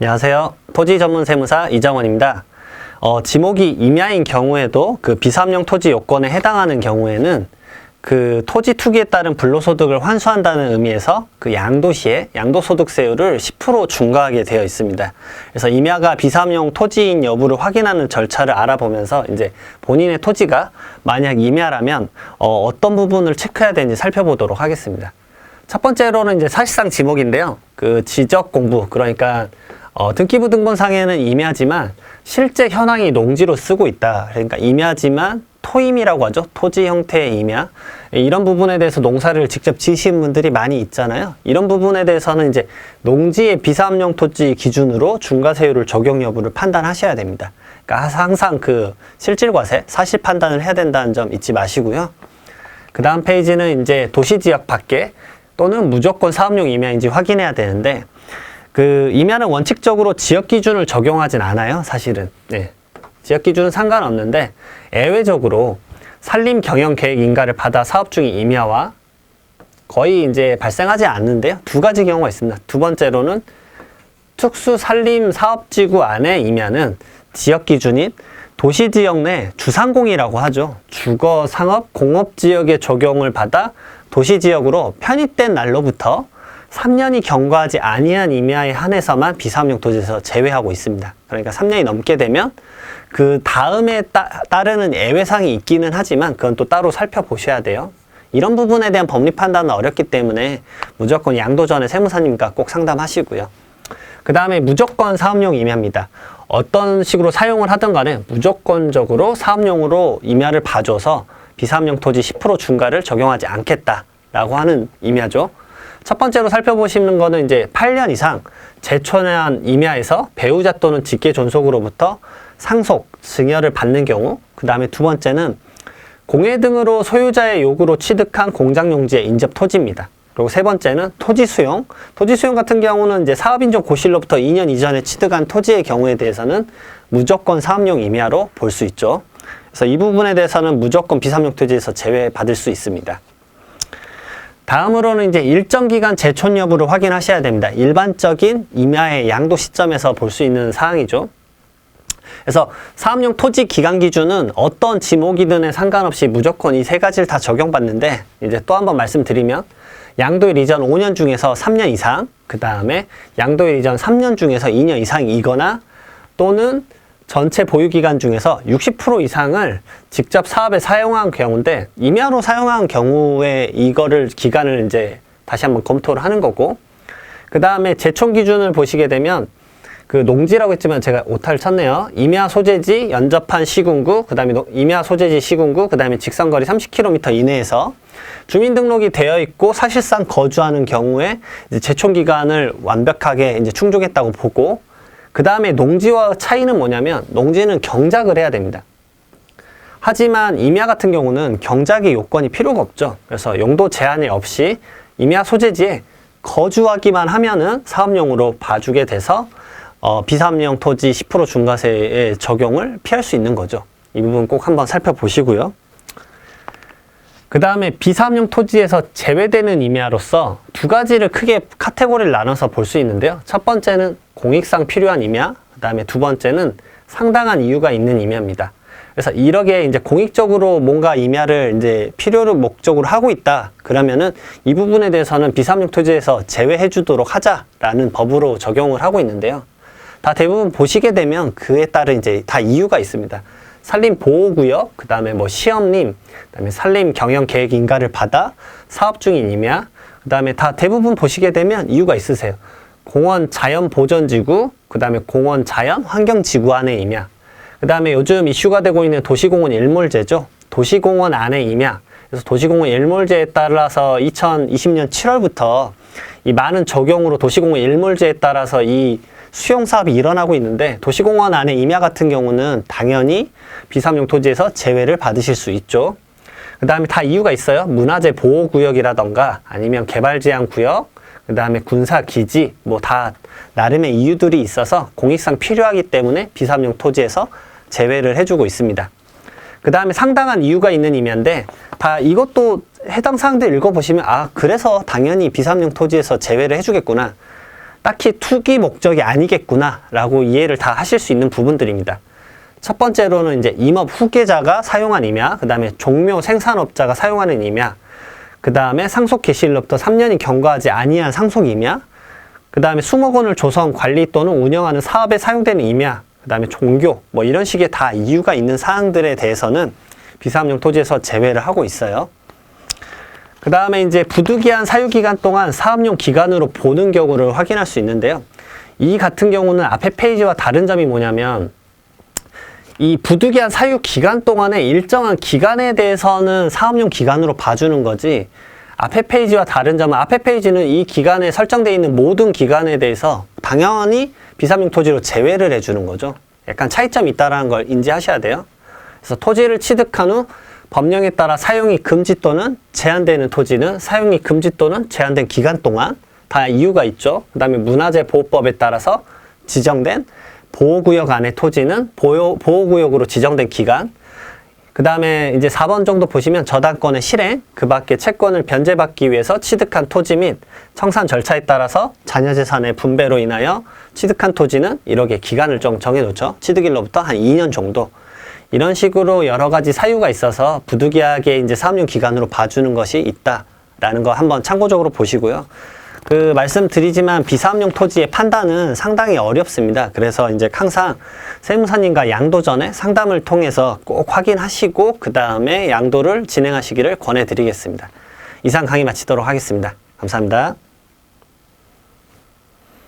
안녕하세요. 토지 전문 세무사 이정원입니다. 어, 지목이 임야인 경우에도 그 비삼용 토지 요건에 해당하는 경우에는 그 토지 투기에 따른 불로소득을 환수한다는 의미에서 그 양도시에 양도소득세율을 10% 중과하게 되어 있습니다. 그래서 임야가 비삼용 토지인 여부를 확인하는 절차를 알아보면서 이제 본인의 토지가 만약 임야라면 어, 어떤 부분을 체크해야 되는지 살펴보도록 하겠습니다. 첫 번째로는 이제 사실상 지목인데요. 그 지적 공부 그러니까 어, 등기부 등본상에는 임야지만 실제 현황이 농지로 쓰고 있다. 그러니까 임야지만 토임이라고 하죠. 토지 형태의 임야. 이런 부분에 대해서 농사를 직접 지으신 분들이 많이 있잖아요. 이런 부분에 대해서는 이제 농지의 비사업용 토지 기준으로 중과세율을 적용 여부를 판단하셔야 됩니다. 그러니까 항상 그 실질과세, 사실 판단을 해야 된다는 점 잊지 마시고요. 그 다음 페이지는 이제 도시 지역 밖에 또는 무조건 사업용 임야인지 확인해야 되는데 그 임야는 원칙적으로 지역 기준을 적용하진 않아요, 사실은. 네. 지역 기준은 상관없는데 예외적으로 산림 경영 계획 인가를 받아 사업 중인 임야와 거의 이제 발생하지 않는데요. 두 가지 경우가 있습니다. 두 번째로는 특수 산림 사업지구 안에 임야는 지역 기준인 도시 지역 내 주상공이라고 하죠. 주거 상업 공업 지역의 적용을 받아 도시 지역으로 편입된 날로부터 3년이 경과하지 아니한 임야에 한해서만 비사업용 토지에서 제외하고 있습니다. 그러니까 3년이 넘게 되면 그 다음에 따, 따르는 예외상이 있기는 하지만 그건 또 따로 살펴보셔야 돼요. 이런 부분에 대한 법리 판단은 어렵기 때문에 무조건 양도 전에 세무사님과 꼭 상담하시고요. 그 다음에 무조건 사업용 임야입니다. 어떤 식으로 사용을 하든 간에 무조건적으로 사업용으로 임야를 봐줘서 비사업용 토지 10% 중과를 적용하지 않겠다라고 하는 임야죠. 첫 번째로 살펴보시는 거는 이제 8년 이상 제천한 임야에서 배우자 또는 직계 존속으로부터 상속, 증여를 받는 경우, 그 다음에 두 번째는 공해 등으로 소유자의 요구로 취득한 공장 용지의 인접 토지입니다. 그리고 세 번째는 토지 수용. 토지 수용 같은 경우는 이제 사업인정 고실로부터 2년 이전에 취득한 토지의 경우에 대해서는 무조건 사업용 임야로 볼 수 있죠. 그래서 이 부분에 대해서는 무조건 비사업용 토지에서 제외받을 수 있습니다. 다음으로는 이제 일정 기간 재촌 여부를 확인하셔야 됩니다. 일반적인 임야의 양도 시점에서 볼 수 있는 사항이죠. 그래서 사업용 토지 기간 기준은 어떤 지목이든에 상관없이 무조건 이 세 가지를 다 적용받는데 이제 또 한번 말씀드리면 양도일 이전 5년 중에서 3년 이상, 그 다음에 양도일 이전 3년 중에서 2년 이상이거나 또는 전체 보유 기간 중에서 60% 이상을 직접 사업에 사용한 경우인데 임야로 사용한 경우에 이거를 기간을 이제 다시 한번 검토를 하는 거고 그 다음에 제촌 기준을 보시게 되면 그 농지라고 했지만 제가 오타를 쳤네요. 임야 소재지 연접한 시군구, 그 다음에 임야 소재지 시군구, 그 다음에 직선거리 30km 이내에서 주민등록이 되어 있고 사실상 거주하는 경우에 제촌 기간을 완벽하게 이제 충족했다고 보고 그 다음에 농지와 차이는 뭐냐면 농지는 경작을 해야 됩니다. 하지만 임야 같은 경우는 경작의 요건이 필요가 없죠. 그래서 용도 제한이 없이 임야 소재지에 거주하기만 하면은 사업용으로 봐주게 돼서 어, 비사업용 토지 10% 중과세의 적용을 피할 수 있는 거죠. 이 부분 꼭 한번 살펴보시고요. 그 다음에 비사업용 토지에서 제외되는 임야로서 두 가지를 크게 카테고리를 나눠서 볼 수 있는데요. 첫 번째는 공익상 필요한 임야, 그 다음에 두 번째는 상당한 이유가 있는 임야입니다. 그래서 이렇게 이제 공익적으로 뭔가 임야를 이제 필요로 목적으로 하고 있다. 그러면은 이 부분에 대해서는 비사업용 토지에서 제외해 주도록 하자라는 법으로 적용을 하고 있는데요. 다 대부분 보시게 되면 그에 따른 이제 다 이유가 있습니다. 산림 보호구역, 그 다음에 뭐 시험림, 그 다음에 산림 경영 계획 인가를 받아 사업 중인 임야, 그 다음에 다 대부분 보시게 되면 이유가 있으세요. 공원 자연 보전지구, 그 다음에 공원 자연 환경지구 안에 임야, 그 다음에 요즘 이슈가 되고 있는 도시공원 일몰제죠. 도시공원 안에 임야. 그래서 도시공원 일몰제에 따라서 2020년 7월부터 이 많은 적용으로 도시공원 일몰제에 따라서 이 수용 사업이 일어나고 있는데 도시공원 안에 임야 같은 경우는 당연히 비삼용 토지에서 제외를 받으실 수 있죠. 그 다음에 다 이유가 있어요. 문화재 보호구역이라던가 아니면 개발제한구역, 그 다음에 군사기지, 뭐 다 나름의 이유들이 있어서 공익상 필요하기 때문에 비삼용 토지에서 제외를 해주고 있습니다. 그 다음에 상당한 이유가 있는 임야인데 다 이것도 해당 사항들 읽어보시면 아 그래서 당연히 비삼용 토지에서 제외를 해주겠구나 딱히 투기 목적이 아니겠구나라고 이해를 다 하실 수 있는 부분들입니다. 첫 번째로는 이제 임업 후계자가 사용한 임야, 그 다음에 종묘 생산업자가 사용하는 임야, 그 다음에 상속 개시일로부터 3년이 경과하지 아니한 상속 임야, 그 다음에 수목원을 조성, 관리 또는 운영하는 사업에 사용되는 임야, 그 다음에 종교, 뭐 이런 식의 다 이유가 있는 사항들에 대해서는 비사업용 토지에서 제외를 하고 있어요. 그 다음에 이제 부득이한 사유기간 동안 사업용 기간으로 보는 경우를 확인할 수 있는데요. 이 같은 경우는 앞에 페이지와 다른 점이 뭐냐면 이 부득이한 사유 기간 동안에 일정한 기간에 대해서는 사업용 기간으로 봐주는 거지 앞에 페이지와 다른 점은 앞에 페이지는 이 기간에 설정되어 있는 모든 기간에 대해서 당연히 비사업용 토지로 제외를 해주는 거죠. 약간 차이점이 있다는 걸 인지하셔야 돼요. 그래서 토지를 취득한 후 법령에 따라 사용이 금지 또는 제한되는 토지는 사용이 금지 또는 제한된 기간 동안 다 이유가 있죠. 그 다음에 문화재 보호법에 따라서 지정된 보호구역 안의 토지는 보호, 보호구역으로 지정된 기간 그 다음에 이제 4번 정도 보시면 저당권의 실행, 그 밖에 채권을 변제받기 위해서 취득한 토지 및 청산 절차에 따라서 자녀재산의 분배로 인하여 취득한 토지는 이렇게 기간을 좀 정해놓죠. 취득일로부터 한 2년 정도. 이런 식으로 여러 가지 사유가 있어서 부득이하게 이제 사업용 기간으로 봐주는 것이 있다라는 거 한번 참고적으로 보시고요. 그 말씀드리지만 비사업용 토지의 판단은 상당히 어렵습니다. 그래서 이제 항상 세무사님과 양도 전에 상담을 통해서 꼭 확인하시고 그 다음에 양도를 진행하시기를 권해드리겠습니다. 이상 강의 마치도록 하겠습니다. 감사합니다.